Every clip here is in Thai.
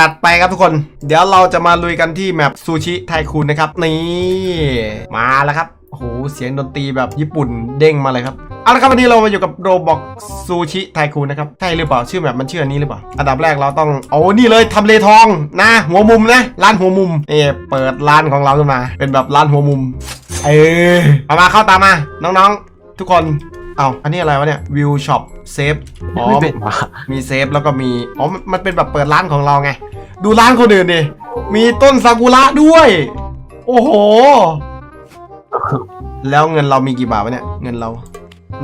จัดไปครับทุกคน เดี๋ยวเราจะมาลุยกันที่แมปซูชิไทคูนนะครับ นี่ มาแล้วครับโหเสียงดนตรีแบบญี่ปุ่นเด้งมาเลยครับเอาละครับวันนี้เรามาอยู่กับโรบอกซูชิไทคูนนะครับใช่หรือเปล่าชื่อแมปมันชื่ออันนี้หรือเปล่าอันดับแรกเราต้องโอ้นี่เลยทำเลทองนะ หัวมุมนะร้านหัวมุมนี่เปิดร้านของเราขึ้นมา เป็นแบบร้านหัวมุม เออเอามาเข้าตามมา น้องๆ ทุกคน เอาอันนี้อะไรวะเนี่ยวิวช็อปเซฟอ๋อไม่เป็นว่ะมีเซฟแล้วก็มีอ๋อมันมันเป็นแบบเปิดร้านของเราไง ดูร้านคนอื่นดิมีต้นซากุระด้วย โอ้โห แล้วเงินเรามีกี่บาทวะเนี่ยเงินเรา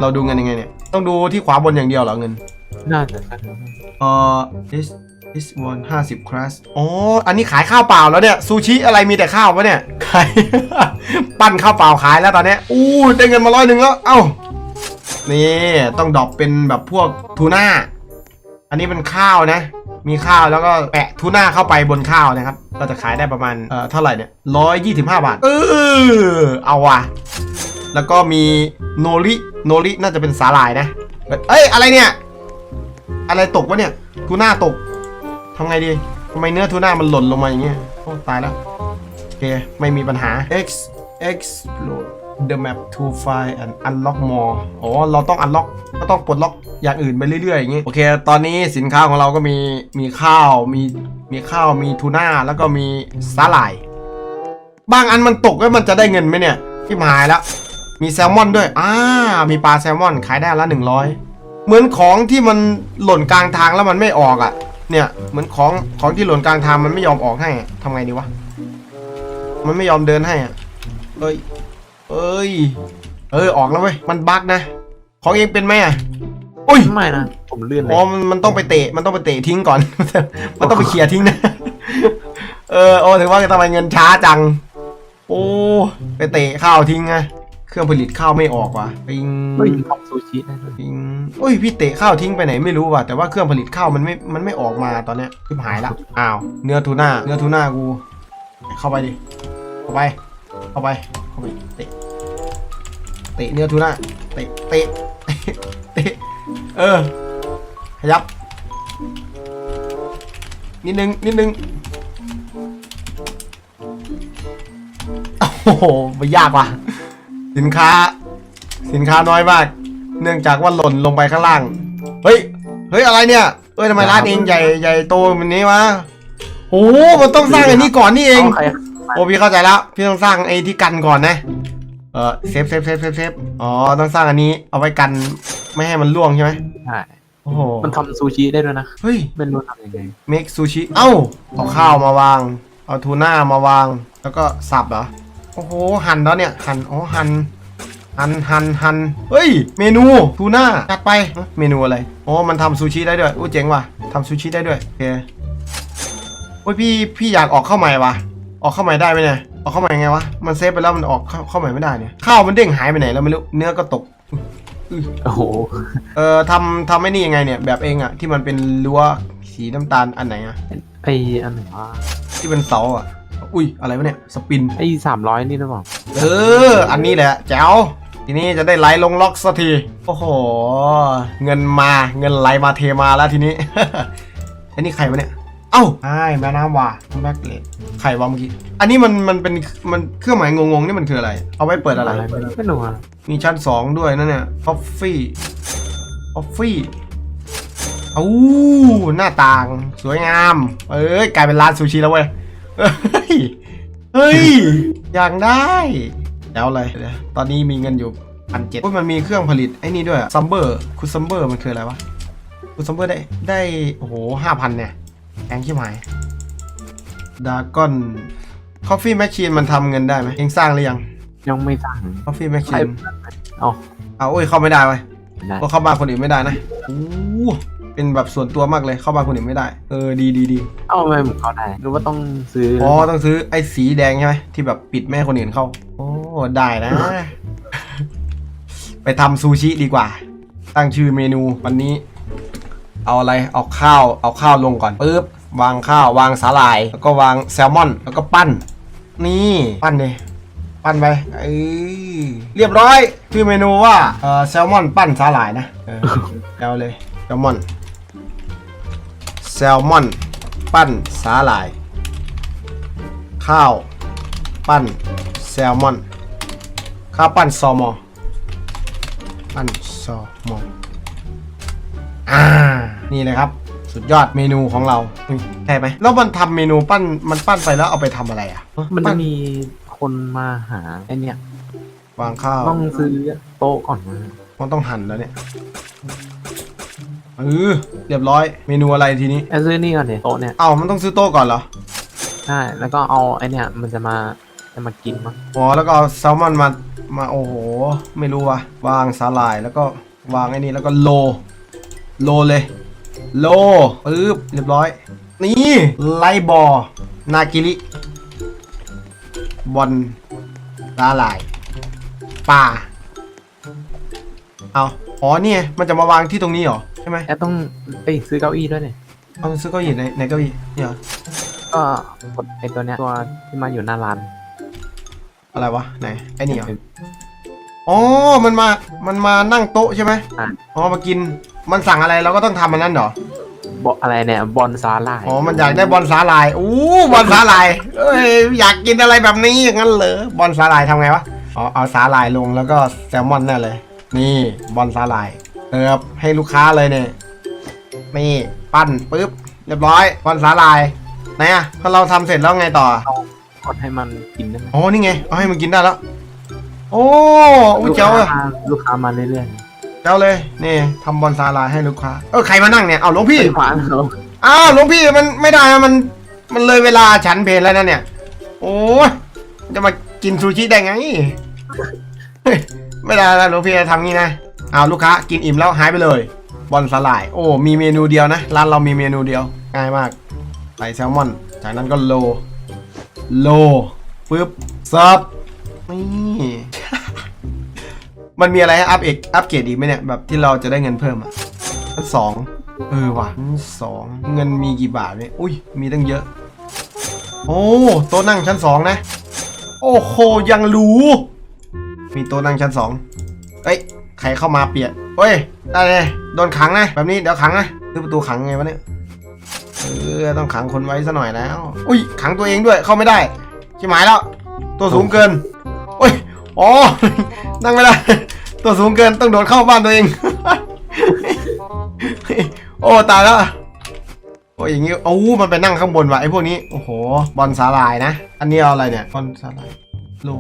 เราดูเงินยังไงเนี่ย ต้องดูที่ขวาบนอย่างเดียวเหรอเงินน่าจะใช่เอ่อ this this one ห้าสิบคลาสอ๋ออันนี้ขายข้าวเปล่าแล้วเนี่ยซูชิอะไรมีแต่ข้าวปะเนี่ยขาย ปั้นข้าวเปล่าขายแล้วตอนเนี้ยอู้ได้เงินมาร้อยหนึ่งแล้ว เอ้า นี่ต้องดรอปเป็นแบบพวกทูน่า อันนี้เป็นข้าวนะ มีข้าวแล้วก็แปะทูน่าเข้าไปบนข้าวนะครับ ก็จะขายได้ประมาณเอ่อเท่าไหร่เนี่ยร้อยยี่สิบห้าบาท เออเอาว่ะ แล้วก็มีโนริโนริน่าจะเป็นสาหร่ายนะ เอ้ยอะไรเนี่ย อะไรตกวะเนี่ยทูน่าตกทำไงดีทำไมเนื้อทูน่ามันหล่นลงมาอย่างเงี้ยโอ้ตายแล้วโอเคไม่มีปัญหา X explore the map to find and unlock more อ๋อ เราต้อง unlock ก็ต้องปลดล็อกอย่างอื่นไปเรื่อยๆอย่างงี้โอเค ตอนนี้สินค้าของเราก็มีมีข้าวมีมีข้าวมีทูน่าแล้วก็มีสาหร่าย บางอันมันตกแล้วมันจะได้เงินไหมเนี่ยที่หายแล้ว มีแซลมอนด้วยอ่ามีปลาแซลมอนขายได้ละหนึ่งร้อยเหมือนของที่มันหล่นกลางทางแล้วมันไม่ออกอะ่ะ เนี่ยเหมือนของของที่หล่นกลางทางมันไม่ยอมออกให้อะทำไงดีวะมันไม่ยอมเดินให้อะเอ้ย เอ้ย เออออกแล้วเว้ย มันบั๊กนะ ของเองเป็นไหมอะอุ้ย ไม่นะ ผมเลื่อนเลอ๋ยอมันมันต้องไปเตะ มันต้องไปเตะทิ้งก่อน มันต้องไปเคลียร์ทิ้งนะ เออ โอ้ถึงว่าทำไมเงินช้าจัง โอ้ ไปเตะข้าวทิ้งไงเครื่องผลิตข้าวไม่ออกว่ะปิงเฮ้ยทำซูชิได้ด้วยปิงอุ้ย พี่เตะข้าวทิ้งไปไหนไม่รู้ว่ะ แต่ว่าเครื่องผลิตข้าวมันไม่ มันไม่ออกมาตอนเนี้ยทิบหายละ อ้าว เนื้อทูน่า เนื้อทูน่ากู เข้าไปดิ เข้าไป เข้าไป เข้าไป เตะ เตะเนื้อทูน่าเตะเตะเตะเออขยับ นิดนึง นิดนึง โอ้โหไม่ยากว่ะ สินค้า สินค้าน้อยมาก เนื่องจากว่าหล่นลงไปข้างล่าง เฮ้ย เฮ้ย อะไรเนี่ยเอ้ยทำไมร้านเองใหญ่ใหญ่โตแบบนี้วะโอ้โหมันต้องสร้างไอ้นี่ก่อนนี่เองาใครโอ้พี่เข้าใจแล้ว พี่ต้องสร้างไอ้ที่กันก่อนนะ เออเซฟเซฟเซฟเซฟเซฟอ๋อต้องสร้างอันนี้ เอาไว้กันไม่ให้มันล่วงใช่ไหมใช่โอ้โหมันทำซูชิได้ด้วยนะเฮ้ยเป็นรู้ทำยังไงเมคซูชิเอ้าเอาข้าวมาวาง เอาทูน่ามาวาง แล้วก็สับเหรอโอ้โหหั่นแล้วเนี่ยหั่นอ๋อหั่นหั่นหั่นหั่นเฮ้ย เมนูทูน่าจัดไปเอ้ยเมนูอะไร อ๋อ มันทำซูชิได้ด้วยอู้เจ๋งว่ะทำซูชิได้ด้วย โอเคโอ้ยพี่ พี่อยากออกเข้าใหม่ว่ะ ออกเข้าใหม่ได้ไหมเนี่ย ออกเข้าใหม่ยังไงวะ มันเซฟไปแล้วมันออกเข้าเข้าใหม่ไม่ได้เนี่ย ข้าวมันเด้งหายไปไหนแล้วไม่รู้ เนื้อก็ตก โอ้โห เอ่อทำทำไม่นี่ยังไงเนี่ย แบบเองอะที่มันเป็นรั้วสีน้ำตาลอันไหนอะไออันไหนวะที่เป็นเสาอะอุ้ยอะไรวะเนี่ย สปิน ไอสามร้อยนี่หรือเปล่า เออ อันนี้แหละแจ๋วทีนี้จะได้ไหลลงล็อกสักที โอ้โห เงินมา เงินไหลมาเทมาแล้วทีนี้ ไอ้นี่ใครวะเนี่ย เอ้าใช่แม่น้ำว่าแบ็กเลดใครวะเมื่อกี้ อันนี้มันมันเป็นมันเครื่องหมายงงๆนี่มันคืออะไร เอาไว้เปิดอะไร ไม่รู้อะมีชั้นสองด้วยนะเนี่ยคอฟฟี่คอฟฟี่อู้หน้าต่าง สวยงาม เอ้ยกลายเป็นร้านซูชิแล้วเว้ย เฮ้ยเฮ้ยอยากได้ แล้วเลยเดี๋ยวตอนนี้มีเงินอยู่พันเจ็ดมันมีเครื่องผลิตไอ้นี่ด้วยซัมเบอร์คุณซัมเบอร์มันคืออะไรวะคุณซัมเบอร์ได้ได้โอ้โหห้าพันเนี่ย แพงชิบหายดากอนคอฟฟี่แมชชีนมันทำเงินได้ไหมเองสร้างหรือยังยังไม่สั่งคอฟฟี่แมชใครชีนเอาเอาโอ้ยเข้าไม่ได้เว้ยได้ก็เข้าบ้านคนอื่นไม่ได้นะอู้เป็นแบบส่วนตัวมากเลยเข้าบ้านคนอื่นไม่ได้ เออดีดีดีเอาไปผมเข้าได้หรือว่าต้องซื้ออ๋อต้องซื้อไอ้สีแดงใช่ไหมที่แบบปิดไม่ให้คนอื่นเข้า โอ้ได้นะ ไปทำซูชิดีกว่า ตั้งชื่อเมนูวันนี้ เอาอะไรเอาข้าวเอาข้าวลงก่อนปึ๊บวางข้าววางสาหร่าย แล้วก็วางแซลมอน แล้วก็ปั้น นี่ปั้นเลยปั้นไปเอ้ยเรียบร้อยชื่อเมนูว่าเอ่อแซลมอนปั้นสาหร่ายนะเออเอาเลยแซลมอนแซลมอนปั้นสาหร่าย ข้าว ปั้นแซลมอน ข้าวปั้นซอมอปั้นซอมออ่า นี่เลยครับ สุดยอดเมนูของเราอุ๊ยใช่ไหมแล้วมันทำเมนูปั้นมันปั้นไปแล้วเอาไปทำอะไรอะมันปั้จะมีคนมาหาไอเนี่ย วางข้าวต้องซื้อโต๊ะก่อนนะมันต้องหั่นแล้วเนี่ยเออเรียบร้อยเมนูอะไรทีนี้ไอซื้อนี่ก่อนเนี่ยโต๊ะเนี่ยเอ้ามันต้องซื้อโต๊ะก่อนเหรอใช่แล้วก็เอาไอเนี่ยมันจะมาจะมากินมั้งอ๋อแล้วก็เอาแซลมอนมามาโอ้โห ไม่รู้ว่ะวางสาหร่ายแล้วก็วางไอ้นี่แล้วก็โล โลเลย โลปึ๊บเรียบร้อย นี่ไลบอร์นากิริบอลสาหร่ายปลาเอาอ๋อเนี่ยมันจะมาวางที่ตรงนี้เหรอใช่ไหมแอดต้องไปซื้อเก้าอี้ด้วยเนี่ยเอาซื้อเก้าอี้ในในเก้าอี้เนี่ยเหรอก็กดไอตัวเนี้ยตัวที่มาอยู่หน้าร้านอะไรวะไหนไอ้นี่เหรออ๋อมันมามันมานั่งโต๊ะใช่ไหมอะอ๋อมากิน มันสั่งอะไรเราก็ต้องทำมันนั่นเหรอ บอกอะไรเนี่ยบอลซาลายอ๋อ มันอยากได้บอลสาลาย อู้บอลสาลายเอ้ย อยากกินอะไรแบบนี้อย่างนั้นเหรอบอลสาลายทำไงวะ อ๋อ เอาสาลายลงแล้วก็แซลมอนแน่เลย นี่บอลสาลายเออให้ลูกค้าเลยเนี่ย นี่ปั้นปุ๊บเรียบร้อยบอลสาลายไหนอะพอเราทำเสร็จแล้วไงต่อ กดให้มันกินได้ไหมอ๋อ นี่ไง เอาให้มันกินได้แล้ว โอ้อุ้ยลูกเจ้าค้าอะมาลูกค้ามาเรื่อย เจ้าเลยนี่ทำบอลซาลายให้ลูกค้าเออใครมานั่งเนี่ยเอาหลวงๆพี่ไม่ผ่านเขาอ้าวหลวงพี่มันไม่ได้นะมันมันเลยเวลาฉันเพลแล้วนะเนี่ย โอ้ยจะมากินซูชิได้ไงเฮ้ยไม่ได้แล้วหลวงพี่จะทำงี้นะเอาลูกค้ากินอิ่มแล้วหายไปเลย บอลสลาย โอ้มีเมนูเดียวนะร้านเรามีเมนูเดียวง่ายมากใส่แซลมอน จากนั้นก็โล โลปึ๊บซับนี่ มันมีอะไรให้อัพเอกอัพเกรดอีกไหมเนี่ยแบบที่เราจะได้เงินเพิ่มอะชั้นสองเออว่ะชั้นสองเงินมีกี่บาทเนี่ยอุ้ยมีตั้งเยอะ โอ้โต๊ะนั่งชั้นสองนะ โอ้โหยังรูมีโต๊ะนั่งชั้นสองเอ้ยใครเข้ามาเปียกเฮ้ยได้เลยโดนขังนะแบบนี้เดี๋ยวขังนะซื้อประตูขังไงวะเนี่ยเออต้องขังคนไว้ซะหน่อยแล้ว อุ้ยขังตัวเองด้วยเข้าไม่ได้ชิบหายแล้ว ตัวสูงเกินโอ้ยอ๋อนั่งไม่ได้ ตัวสูงเกินต้องโดดเข้าบ้านตัวเอง โอ้ตายแล้วโอ้ยอย่างงี้โอ้มันไปนั่งข้างบนว่ะไอ้พวกนี้โอ้โหบอลสาลายนะ อันนี้เอาอะไรเนี่ยบอลสาลายโล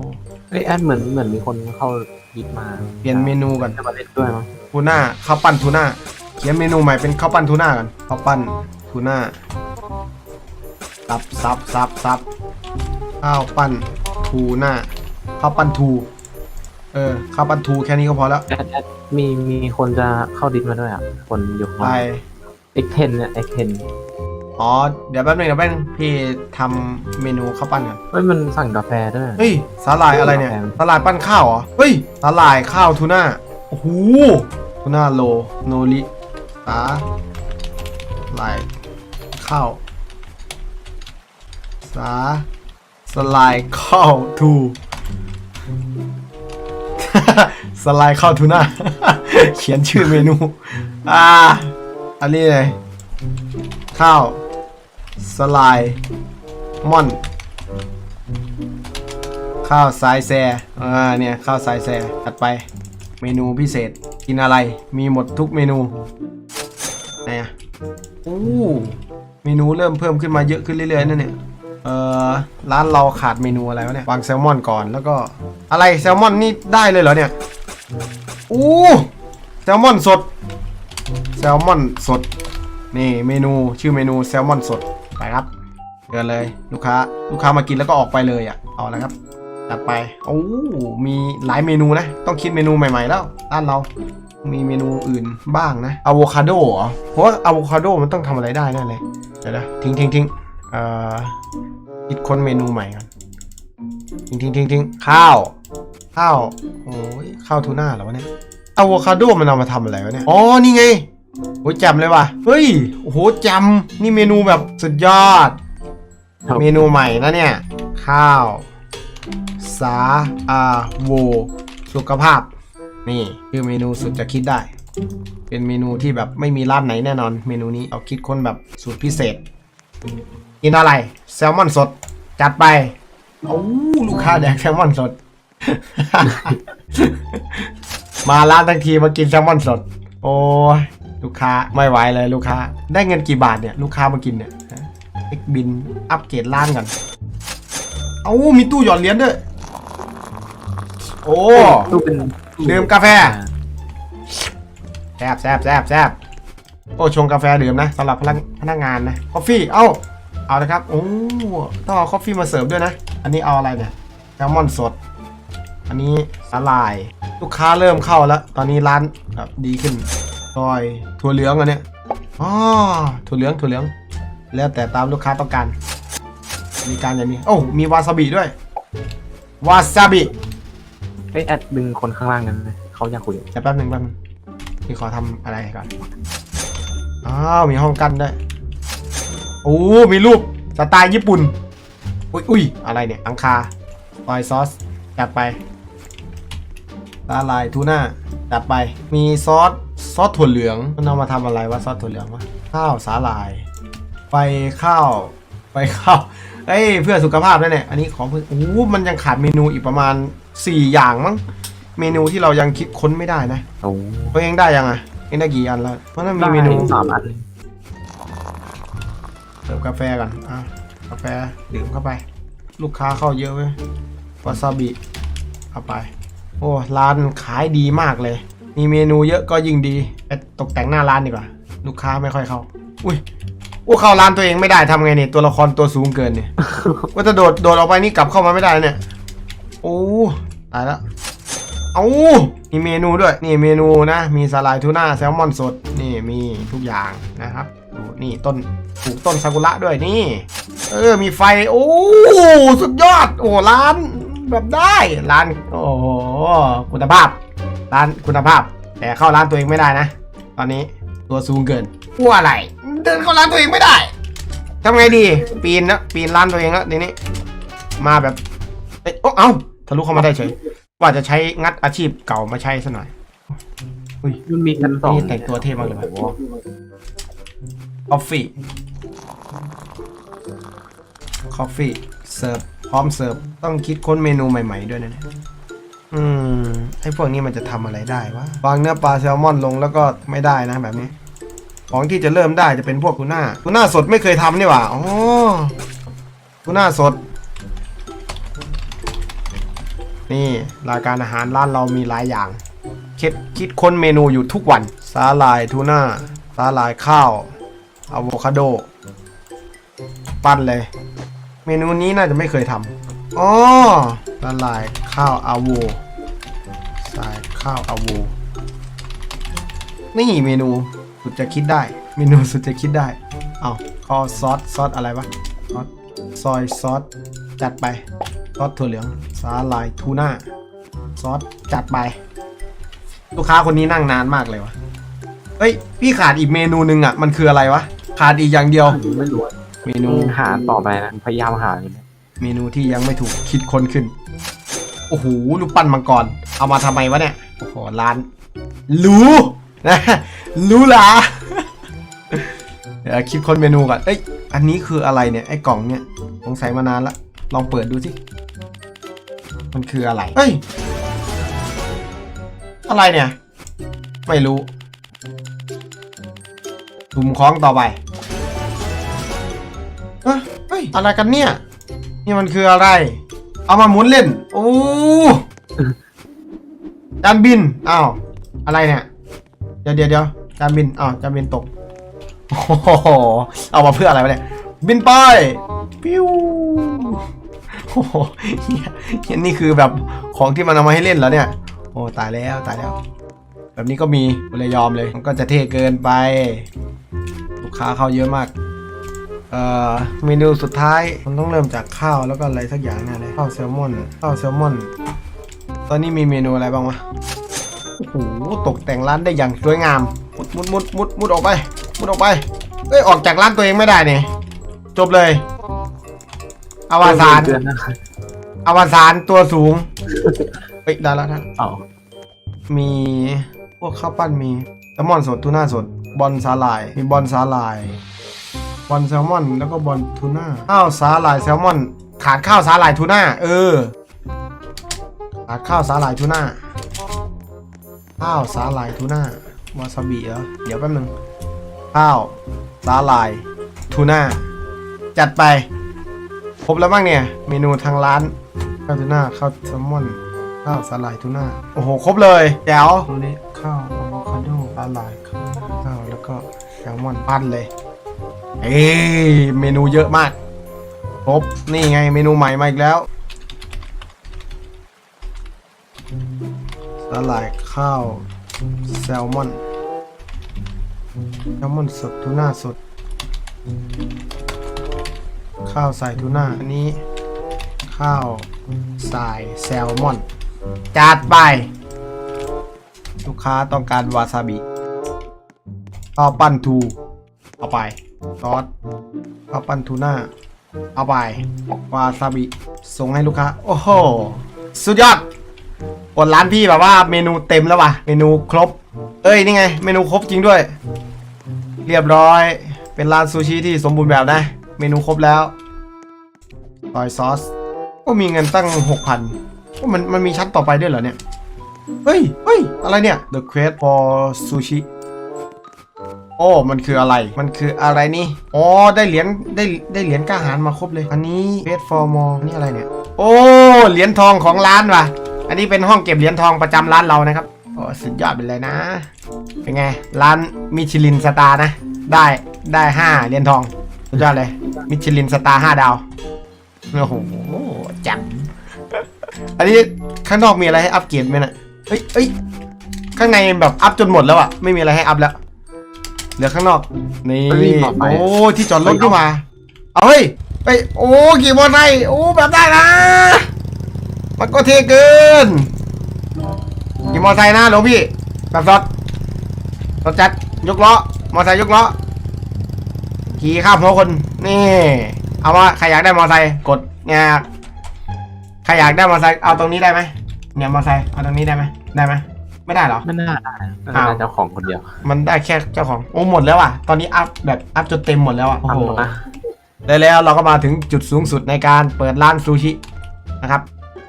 เอ้ยแอดเหมือนเหมือนมีคนเข้ายิดมาเปลี่ยนเมนูก่อนจะมาเล่นด้วยมั้งทูน่าข้าวปั้นทูน่าเขียนเมนูใหม่เป็นข้าวปั้นทูน่ากันข้าวปั้นทูน่าซับซับซับซับข้าวปั้นทูน่าข้าวปั้นทู เออข้าวปั้นทูแค่นี้ก็พอแล้วแอดแอดมีมีคนจะเข้าดิสมาด้วยอะ คนอยู่ข้างไปล่าง X10 เนี่ย X10 อ๋อ เดี๋ยวแป๊บนึงเดี๋ยวแป๊บนึงพี่ทำเมนูข้าวปั้นกันเฮ้ยมันสั่งกาแฟด้วย เฮ้ยสาหร่ายอะไรเนี่ยกาแฟสาหร่ายปั้นข้าวเหรอ เฮ้ยสาหร่ายข้าวทูน่า โอ้โห ทูน่าโลโนริสาหร่ายข้าวสาสลายข้าวทู สไลายข้าวทูน่า เขียนชื่อเมนู อ่า อันนี้เลย ข้าว สไลายม่อน ข้าวสายแซ่อ่า เนี่ย ข้าวสายแซถัดไป เมนูพิเศษ กินอะไร มีหมดทุกเมนูไหนอะอู้เมนูเริ่มเพิ่มขึ้นมาเยอะขึ้นเรื่อยๆนั่นเนี่ย เออร้านเราขาดเมนูอะไรวะเนี่ยวางแซลมอนก่อนแล้วก็อะไรแซลมอนนี่ได้เลยเหรอเนี่ยอู้แซลมอนสด แซลมอนสด นี่เมนูชื่อเมนูแซลมอนสดไปครับเดินเลยลูกค้าลูกค้ามากินแล้วก็ออกไปเลยอะเอาละครับจัดไปโอ้มีหลายเมนูนะ ต้องคิดเมนูใหม่ๆแล้วร้านเรามีเมนูอื่นบ้างนะอะโวคาโดเหรอเพราะว่าอะโวคาโดมันต้องทำอะไรได้แน่เลยเดี๋ยวนะทิ้งทิ้งทิ้ง เอ่อคิดค้นเมนูใหม่กันทิ้งทิ้งทิ้งทิ้งข้าว ข้าวโอ้ยข้าวทูน่าเหรอวะเนี่ยอะโวคาโดมันเอามาทำอะไรวะเนี่ย อ๋อ นี่ไงโอ้ยแจำเลยว่ะ เฮ้ย โอ้โหแจำนี่เมนูแบบสุดยอดครับเมนูใหม่นะเนี่ย ข้าว สาอาโว สุขภาพ นี่คือเมนูสุดจะคิดได้ เป็นเมนูที่แบบไม่มีร้านไหนแน่นอน เมนูนี้เอาคิดค้นแบบสูตรพิเศษ กินอะไร แซลมอนสด จัดไปโอ้ลูกค้าแดกแซลมอนสด มาร้านทั้งทีมากินแซลมอนสด โอ้ยลูกค้าไม่ไหวเลยลูกค้า ได้เงินกี่บาทเนี่ย ลูกค้ามากินเนี่ยฮะเอ็กบินอัปเกรดร้านก่อนเอ้ามีตู้หยอดเหรียญด้วย โอ้ตู้เป็นดื่มกาแฟแซบแซบแซบแซบโอ้ชงกาแฟดื่มนะสำหรับพนักพนักงานนะคอฟฟี่เอ้า เอาละครับโอ้ต้องเอาคอฟฟี่มาเสิร์ฟด้วยนะ อันนี้เอาอะไรเนี่ยแซลมอนสด อันนี้สาลาย ลูกค้าเริ่มเข้าแล้ว ตอนนี้ร้านแบบดีขึ้นซอยถั่วเหลืองอันเนี้ยอ๋อถั่วเหลืองถั่วเหลือง แล้วแต่ตามลูกค้าต้องการ มีการอย่างนี้ โอ้ มีวาซาบิด้วย วาซาบิเอ้ยแอดดึงคนข้างล่างนั้นนะเขาอยากคุย เดี๋ยวแป๊บหนึ่งแป๊บหนึงพี่ขอทำอะไรก่อน อ้าว มีห้องกั้นด้วย โอ้มีรูปสไตล์ญี่ปุ่น อุ้ยอุ้ยอะไรเนี่ย อังคาซอยซอสจัดไปปลาลายทูน่าจัดไป มีซอสซอสถั่วเหลืองมันเอามาทำอะไรวะซอสถั่วเหลืองวะข้าวสาหร่ายไปข้าวไปข้าวเอ้ยเพื่อสุขภาพนั่นแหละอันนี้ของเพื่อโอ้มันยังขาดเมนูอีกประมาณ 4 อย่างมั้งเมนูที่เรายังคิดค้นไม่ได้นะโอ้ตัวเองได้ยังอะเองได้กี่อันแล้วเพราะนั่นมีเมนูได้สามอัน เสิร์ฟกาแฟก่อนอะกาแฟดื่มเข้าไป ลูกค้าเข้าเยอะเว้ยวาซาบิเอาไป โอ้ร้านขายดีมากเลย มีเมนูเยอะก็ยิ่งดีไปตกแต่งหน้าร้านดีกว่า ลูกค้าไม่ค่อยเข้า อุ้ยอู้เข้าร้านตัวเองไม่ได้ทำไงเนี่ยตัวละครตัวสูงเกินเนี่ยว่าจะโดดโดดออกไปนี่กลับเข้ามาไม่ได้เนี่ยโอ้ตายแล้ว เอามีเมนูด้วย นี่เมนูนะ มีสาลายทูน่าแซลมอนสด นี่มีทุกอย่างนะครับ ดูนี่ต้นปลูกต้นซากุระด้วยนี่ เออ มีไฟ โอ้ สุดยอด โอ้ ร้านแบบได้ ร้าน โอ้โห คุณภาพ ร้านคุณภาพ แต่เข้าร้านตัวเองไม่ได้นะ ตอนนี้ตัวสูงเกินอ้วอะไร เดินเข้าร้านตัวเองไม่ได้ทำไงดี ปีนนะปีนร้านตัวเองแล้วทีนี้ มาแบบ เอ้ยโอ้เอ้าทะลุเข้ามาได้เฉย ว่าจะใช้งัดอาชีพเก่ามาใช้ซะหน่อยมันมีชั้นสองนี่แต่งตัวเท่มากเลยว่ะโอ้โหคอฟฟี่คอฟฟี่เสิร์ฟพร้อมเสิร์ฟต้องคิดค้นเมนูใหม่ ๆ ด้วยนะเนี่ยอืมไอ้พวกนี้มันจะทำอะไรได้วะวางเนื้อปลาแซลมอนลงแล้วก็ไม่ได้นะแบบนี้ ของที่จะเริ่มได้จะเป็นพวกทูน่าทูน่าสดไม่เคยทำนี่หว่าอ๋อทูน่าสด นี่รายการอาหารร้านเรามีหลายอย่าง คิดคิดค้นเมนูอยู่ทุกวันสาหร่ายทูน่าสาหร่ายข้าวอะโวคาโด ปั้นเลย เมนูนี้น่าจะไม่เคยทำอ๋อสาหร่ายข้าวอะโวสายข้าวอะโวนี่เมนูสุดจะคิดได้ เมนูสุดจะคิดได้ เอาขอซอสซอสอะไรวะซอสซอยซอสจัดไป อสถั่วเหลืองสาหร่ายทูน่าซอสจัดไป ลูกค้าคนนี้นั่งนานมากเลยวะเฮ้ย พี่ขาดอีกเมนูหนึ่งอะ มันคืออะไรวะ ขาดอีกอย่างเดียว ไม่รู้เมนูหาต่อไปนะพยายามหาอยู่นะเมนูที่ยังไม่ถูกคิดค้นขึ้น โอ้โหรูปปั้นมังกร เอามาทำไมวะเนี่ย โอ้โหร้าน รู้นะรู้หลาเดี๋ยวคิดค้นเมนูก่อน เอ้ย อันนี้คืออะไรเนี่ย ไอ้กล่องเนี่ย สงสัยมานานละ ลองเปิดดูสิ มันคืออะไร เอ้ย อะไรเนี่ย ไม่รู้ถุมของต่อไปเอ้ยเฮ้ย อะไรกันเนี่ย นี่มันคืออะไร เอามาหมุนเล่น โอ้จานบิน อ้าว อะไรเนี่ย เดี๋ยวเดี๋ยวเดี๋ยวจานบิน อ้าวจานบินตก โอ้โห เอามาเพื่ออะไรวะเนี่ย บินไป ปิ้ว โอ้โหเหี้ยนี่คือแบบของที่มันเอามาให้เล่นแล้วเนี่ย โอ้ตายแล้วตายแล้ว แบบนี้ก็มีเลยยอมเลย มันก็จะเท่เกินไป ลูกค้าเข้าเยอะมาก เอ่อเมนูสุดท้ายมันต้องเริ่มจากข้าวแล้วก็อะไรสักอย่างแน่เลยข้าวแซลมอนข้าวแซลมอน ตอนนี้มีเมนูอะไรบ้างวะโอ้โหตกแต่งร้านได้อย่างสวยงาม มุดมุดมุดมุดมุดออกไป มุดออกไปเอ้ยออกจากร้านตัวเองไม่ได้เนี่ยจบเลย อวสานเดือนนะอวสานตัวสูงเฮ้ยได้แล้วได้แล้วอ๋อมีพวกข้าวปั้นมีแซลมอนสดทูน่าสด บอลสาหร่าย มีบอลสาหร่าย บอลแซลมอน แล้วก็บอลทูน่าข้าวสาหร่ายแซลมอน ขาดข้าวสาหร่ายทูน่าเออขาดข้าวสาหร่ายทูน่าข้าวสาหร่ายทูน่าวาซาบิเหรอเดี๋ยวแป๊บนึงข้าวสาหร่ายทูน่าจัดไป ครบแล้วบ้างเนี่ย เมนูทางร้านข้าวทูน่าข้าวแซลมอนข้าวสาหร่ายทูน่าโอ้โห ครบเลยแจ๋วตัวนี้ข้าวอะโวคาโดสาหร่ายข้าวข้าวแล้วก็แซลมอนปั้นเลย เอ้ยเมนูเยอะมาก ครบ นี่ไงเมนูใหม่มาอีกแล้วสาหร่ายข้าวแซลมอนแซลมอนสดทูน่าสด ข้าวใส่ทูน่าอันนี้ ข้าวใส่แซลมอน จัดไป ลูกค้าต้องการวาซาบิข้าวปั้นทูเอาไปซอสข้าวปั้นทูน่าเอาไปวาซาบิส่งให้ลูกค้า โอ้โห สุดยอดกดร้านพี่แบบว่าเมนูเต็มแล้วว่ะ เมนูครบ เอ้ย นี่ไง เมนูครบจริงด้วย เรียบร้อย เป็นร้านซูชิที่สมบูรณ์แบบนะ เมนูครบแล้ว ซอยซอสก็มีเงินตั้งหกพันมันมันมีชั้นต่อไปด้วยเหรอเนี่ย เฮ้ยเฮ้ยอะไรเนี่ย The Quest for Sushi โอ้ มันคืออะไร มันคืออะไรนี่ อ๋อ ได้เหรียญ ได้ได้เหรียญกล้าหารมาครบเลย อันนี้ Quest for More นี่อะไรเนี่ย โอ้ เหรียญทองของร้านว่ะ อันนี้เป็นห้องเก็บเหรียญทองประจำร้านเรานะครับ โอ้สุดยอดไปเลยนะ เป็นไง ร้านมิชลินสตาร์นะ ได้ได้ห้าเหรียญทอง สุดยอดเลย มิชลินสตาร์ห้าดาว โอ้โหจัง อันนี้ข้างนอกมีอะไรให้อัปเกรดไหมน่ะเอ้ยเอ้ยข้างในแบบอัพจนหมดแล้วอะไม่มีอะไรให้อัพแล้ว เหลือข้างนอก นี่เฮ้ยหมดไปโอ้ ที่จอดรถนี่มา เอาเฮ้ยไปโอ้ขี่มอเตอร์ไซค์โอ้แบบได้นะ มันก็เท่เกินขี่มอเตอร์ไซค์นะหลวงพี่แบบรถรถจัดยกล้อ มอเตอร์ไซค์ยกล้อ ขี่ข้ามหัวคน นี่ เอาว่าใครอยากได้มอเตอร์ไซค์กดเนี่ยใครอยากได้มอเตอร์ไซค์เอาตรงนี้ได้ไหมเนี่ยมอเตอร์ไซค์เอาตรงนี้ได้ไหมได้ไหมไม่ได้เหรอ ไม่น่าได้นะอ้าว น่าจะเจ้าของคนเดียวมันได้แค่เจ้าของโอ้หมดแล้วอะ ตอนนี้อัพแบบอัพจนเต็มหมดแล้วอะโอ้ทำโหหมดนะได้แล้วเราก็มาถึงจุดสูงสุดในการเปิดร้านซูชินะครับ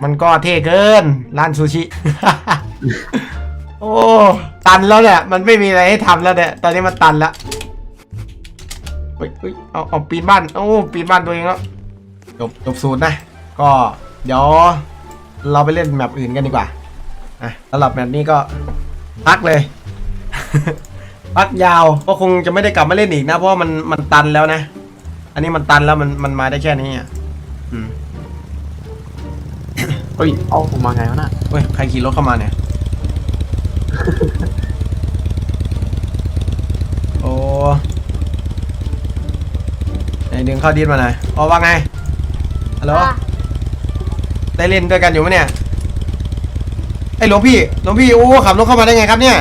มันก็เท่เกินร้านซูชิ โอ้ ตันแล้วเนี่ย มันไม่มีอะไรให้ทำแล้วเนี่ย ตอนนี้มันตันแล้วเฮ้ยเฮ้ยเอาเอาปีนบ้านโอ้ปีนบ้านตัวเองแล้วจบจบสูตรนะ ก็เดี๋ยวเราไปเล่นแมปอื่นกันดีกว่าอะสำหรับแมปนี้ก็พักเลย พักยาวก็คงจะไม่ได้กลับมาเล่นอีกนะ เพราะว่ามันมันตันแล้วนะ อันนี้มันตันแล้วมันมันมาได้แค่นี้อะอืมเฮ้ยเอาผมมาไงวะน่ะเฮ้ยใครขี่รถเข้ามาเนี่ย โอ้ไหน ดึงเข้าดิสมาหน่อยอ๋อว่าไงฮัลโหลได้เล่นด้วยกันอยู่ไหมเนี่ยไอ้หลวงพี่หลวงพี่โอ้ขับรถเข้ามาได้ไงครับเนี่ย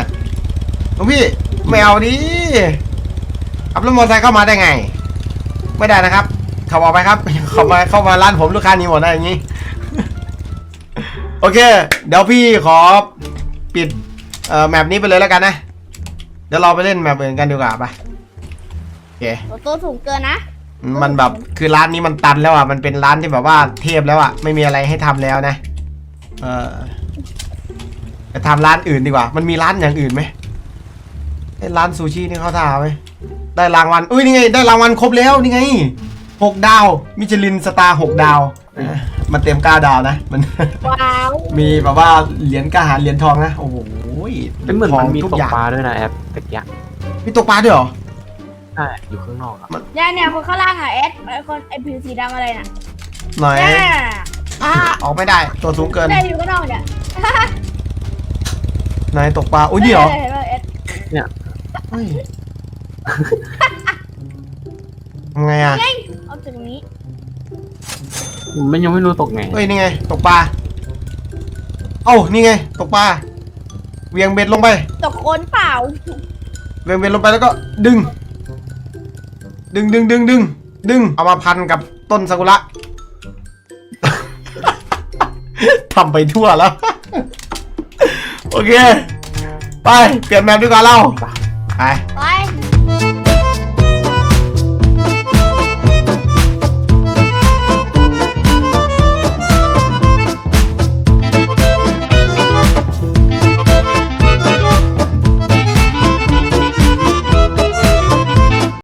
หลวงพี่ไม่เอาดิขับรถมอเตอร์ไซค์เข้ามาได้ไง ไม่ได้นะครับขับออกไปครับเข้ามาเข้ามาร้านผมลูกค้านี้หมดได้อย่างนี้ โอเค เดี๋ยวพี่ขอปิดเอ่อแมปนี้ไปเลยแล้วกันนะ เดี๋ยวเราไปเล่นแมปอื่นกันดีกว่าไปโอเคตัวสูงเกินนะ มันแบบคือร้านนี้มันตันแล้วอะมันเป็นร้านที่แบบว่าเทพแล้วอะไม่มีอะไรให้ทำแล้วนะเออไปทำร้านอื่นดีกว่า มันมีร้านอย่างอื่นไหมไอ้ร้านซูชินี่เขาท่าไหมได้รางวัลอุ้ยนี่ไง ได้รางวัลครบแล้วนี่ไงหกดาว มิชลินสตาร์หกดาวอะมันเต็มเก้าดาวนะ มันว้าวมีแบบว่าเหรียญกล้าหารเหรียญทองนะ โอ้โหเป็นเหมือนมันมีทุกตกอย่างปลาด้วยนะแอปตะกี้มีตกปลาด้วยเหรอ ใช่อยู่ข้างนอกอะเนี่ยเนี่ยคนข้างล่างอะเอสไอคนไอผิวสีดำอะไรน่ะหน่อยเนี่ยอ่าออกไม่ได้ ตัวสูงเกินเนี่ยอยู่ข้างนอกเนี่ยไหนตกปลาอุ้ยนี่เหรอเห็นไหมเอสเฮ้ยทำไงอะเอาจากตรงนี้มันยังไม่รู้ตกไงเฮ้ยนี่ไง ตกปลาเอ้านี่ไง ตกปลาเวียงเบ็ดลงไป ตกโคนเปล่า เวียงเบ็ดลงไปแล้วก็ดึง ดึงดึงดึงดึงดึงเอามาพันกับต้นซากุระทำไปทั่วแล้ว โอเค ไป เปลี่ยนแมปดีกว่าเรา ไปไป